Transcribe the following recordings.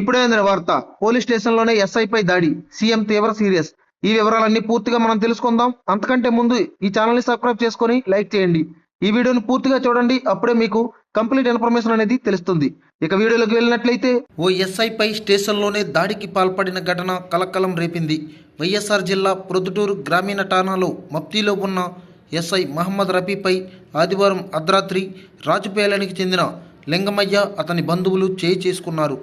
ఇప్పుడేందిన వార్త. పోలీస్ స్టేషన్లోనే ఎస్ఐపై దాడి. సీఎం తీవ్ర సీరియస్. ఈ వివరాలన్నీ పూర్తిగా మనం తెలుసుకుందాం. అంతకంటే ముందు ఈ ఛానల్ని సబ్స్క్రైబ్ చేసుకొని లైక్ చేయండి. ఈ వీడియోని పూర్తిగా చూడండి. అప్పుడే మీకు కంప్లీట్ ఇన్ఫర్మేషన్ అనేది తెలుస్తుంది. ఇక వీడియోలోకి వెళ్ళినట్లయితే ఓ ఎస్ఐపై స్టేషన్లోనే దాడికి పాల్పడిన ఘటన కలకలం రేపింది. వైఎస్ఆర్ జిల్లా ప్రొద్దుటూరు గ్రామీణ ఠాణాలో మప్తిలో ఉన్న ఎస్ఐ మహమ్మద్ రఫీపై ఆదివారం అర్ధరాత్రి రాజుపేలానికి చెందిన లింగమయ్య అతని బంధువులు చేయి చేసుకున్నారు.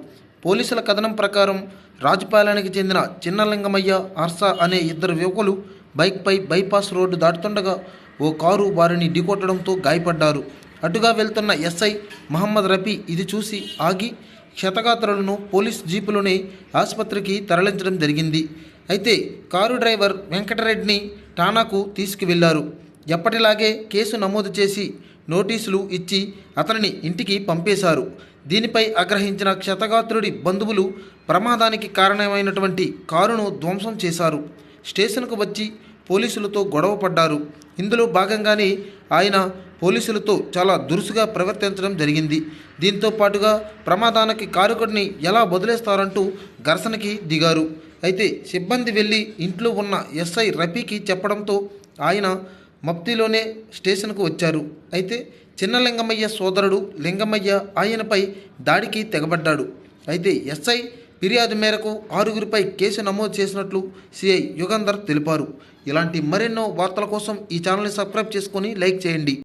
పోలీసుల కథనం ప్రకారం రాజుపాలెనికి చెందిన చిన్నలింగమయ్య అర్సా అనే ఇద్దరు యువకులు బైక్పై బైపాస్ రోడ్డు దాటుతుండగా ఓ కారు వారిని ఢీకొట్టడంతో గాయపడ్డారు. అటుగా వెళ్తున్న ఎస్ఐ మహమ్మద్ రఫీ ఇది చూసి ఆగి క్షతగాత్రులను పోలీస్ జీపులోనే ఆసుపత్రికి తరలించడం జరిగింది. అయితే కారు డ్రైవర్ వెంకటరెడ్డిని ఠానాకు తీసుకువెళ్ళారు. ఎప్పటిలాగే కేసు నమోదు చేసి నోటీసులు ఇచ్చి అతనిని ఇంటికి పంపేశారు. దీనిపై ఆగ్రహించిన క్షతగాత్రుడి బంధువులు ప్రమాదానికి కారణమైనటువంటి కారును ధ్వంసం చేశారు. స్టేషన్కు వచ్చి పోలీసులతో గొడవ పడ్డారు. ఇందులో భాగంగానే ఆయన పోలీసులతో చాలా దురుసుగా ప్రవర్తించడం జరిగింది. దీంతో పాటుగా ప్రమాదానికి కారుకుడిని ఎలా వదిలేస్తారంటూ ఘర్షణకి దిగారు. అయితే సిబ్బంది వెళ్ళి ఇంట్లో ఉన్న ఎస్ఐ రఫీకి చెప్పడంతో ఆయన మప్తిలోనే స్టేషన్కు వచ్చారు. అయితే చిన్న లింగమయ్య సోదరుడు లింగమయ్య ఆయనపై దాడికి తెగబడ్డాడు. అయితే ఎస్ఐ ఫిర్యాదు మేరకు ఆరుగురిపై కేసు నమోదు చేసినట్లు సిఐ యుగంధర్ తెలిపారు. ఇలాంటి మరెన్నో వార్తల కోసం ఈ ఛానల్ని సబ్స్క్రైబ్ చేసుకొని లైక్ చేయండి.